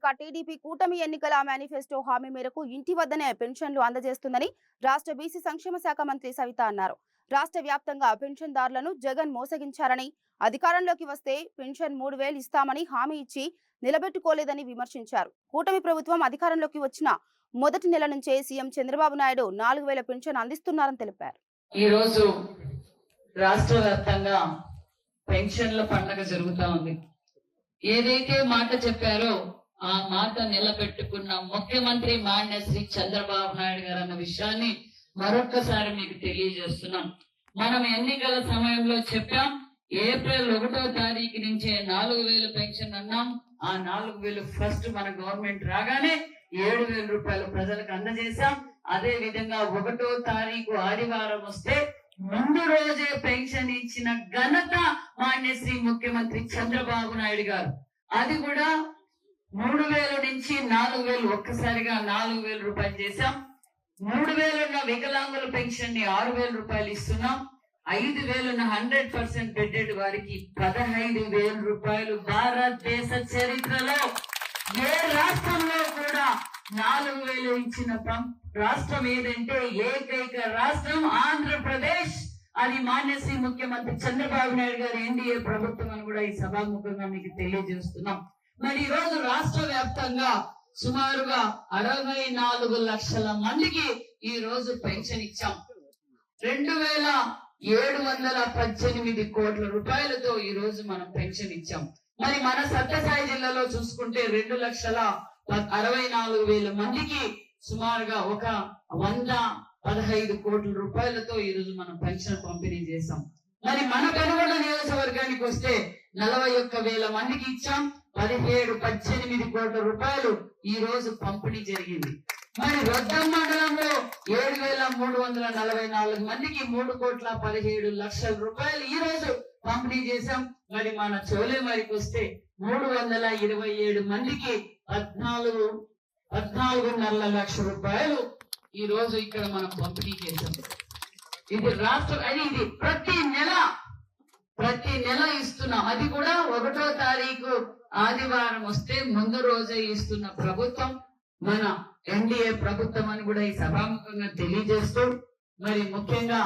ఇంకా టీడీపీ కూటమి ఎన్నికల మేనిఫెస్టో హామీ మేరకు ఇంటి వద్దనే పెన్షన్లు అందజేస్తుందని రాష్ట్ర బీసీ సంక్షేమ శాఖ మంత్రి సవిత అన్నారు. రాష్ట్ర వ్యాప్తంగా పెన్షన్దారులను జగన్ మోసగించారని అధికారంలోకి వస్తే పెన్షన్ మూడు వేలు ఇస్తామని హామీ ఇచ్చి నిలబెట్టుకోలేదని విమర్శించారు. కూటమి ప్రభుత్వం అధికారంలోకి వచ్చిన మొదటి నెల నుంచే సీఎం చంద్రబాబు నాయుడు నాలుగు వేల పెన్షన్ అందిస్తున్నారని తెలిపారు. ఈ రోజు రాష్ట్ర వ్యాప్తంగా పెన్షన్ల పండగ జరుగుతా ఉంది. ఏదైతే మాట చెప్పారో ఆ మాట నిలబెట్టుకున్న ముఖ్యమంత్రి మాన్య శ్రీ చంద్రబాబు నాయుడు గారు అన్న విషయాన్ని మరొక్కసారి మీకు తెలియజేస్తున్నాం. మనం ఎన్నికల సమయంలో చెప్పాం ఏప్రిల్ ఒకటో తారీఖు నుంచే నాలుగు వేలు పెన్షన్ అన్నాం. ఆ నాలుగు వేలు ఫస్ట్ మన గవర్నమెంట్ రాగానే ఏడు వేల రూపాయలు ప్రజలకు అందజేశాం. అదే విధంగా ఒకటో తారీఖు ఆదివారం వస్తే ముందు రోజే పెన్షన్ ఇచ్చిన ఘనత మాన్యశ్రీ ముఖ్యమంత్రి చంద్రబాబు నాయుడు గారు. అది కూడా మూడు వేల నుంచి నాలుగు వేలు ఒక్కసారిగా నాలుగు వేల రూపాయలు చేశాం. మూడు వేలున్న వికలాంగుల పెన్షన్ని ఆరు వేల రూపాయలు ఇస్తున్నాం. ఐదు వేలున్న హండ్రెడ్ పర్సెంట్ బెడ్డెడ్ వారికి పదహైదు వేల రూపాయలు భారతదేశ చరిత్రలో ఏ రాష్ట్రంలో కూడా నాలుగు వేలు ఇచ్చిన రాష్ట్రం ఏదంటే ఏకైక రాష్ట్రం ఆంధ్రప్రదేశ్. అది మాన్యశ్రీ ముఖ్యమంత్రి చంద్రబాబు నాయుడు గారి ఎన్డీఏ ప్రభుత్వం అని కూడా ఈ సభాముఖంగా మీకు తెలియజేస్తున్నాం. మరి ఈ రోజు రాష్ట్ర వ్యాప్తంగా సుమారుగా అరవై నాలుగు లక్షల మందికి ఈ రోజు పెన్షన్ ఇచ్చాం. రెండు వేల ఏడు వందల పద్దెనిమిది కోట్ల రూపాయలతో ఈ రోజు మనం పెన్షన్ ఇచ్చాం. మరి మన సత్యసాయి జిల్లాలో చూసుకుంటే రెండు లక్షల ప- అరవై నాలుగు వేల మందికి సుమారుగా ఒక వంద పదహైదు కోట్ల రూపాయలతో ఈ రోజు మనం పెన్షన్ పంపిణీ చేశాం. మరి మన కనుగొండ నియోజకవర్గానికి వస్తే నలభై ఒక్క వేల మందికి ఇచ్చాం. పదిహేడు పద్దెనిమిది కోట్ల రూపాయలు ఈ రోజు పంపిణీ జరిగింది. మరి రొద్దం మండలంలో ఏడు వేల మూడు వందల నలభై నాలుగు మందికి మూడు కోట్ల పదిహేడు లక్షల రూపాయలు ఈ రోజు పంపిణీ చేశాం. మరి మన చోలేమరికి వస్తే మూడు వందల ఇరవై ఏడు మందికి పద్నాలుగు పద్నాలుగున్నర లక్ష రూపాయలు ఈ రోజు ఇక్కడ మనం పంపిణీ చేశాం. ఇది రాష్ట్ర అది ఇది ఎలా నెల ఇస్తున్నాం అది కూడా ఒకటో తారీఖు ఆదివారం వస్తే ముందు రోజే ఇస్తున్న ప్రభుత్వం మన ఎన్డీఏ ప్రభుత్వం అని కూడా ఈ సభాముఖంగా తెలియజేస్తూ మరి ముఖ్యంగా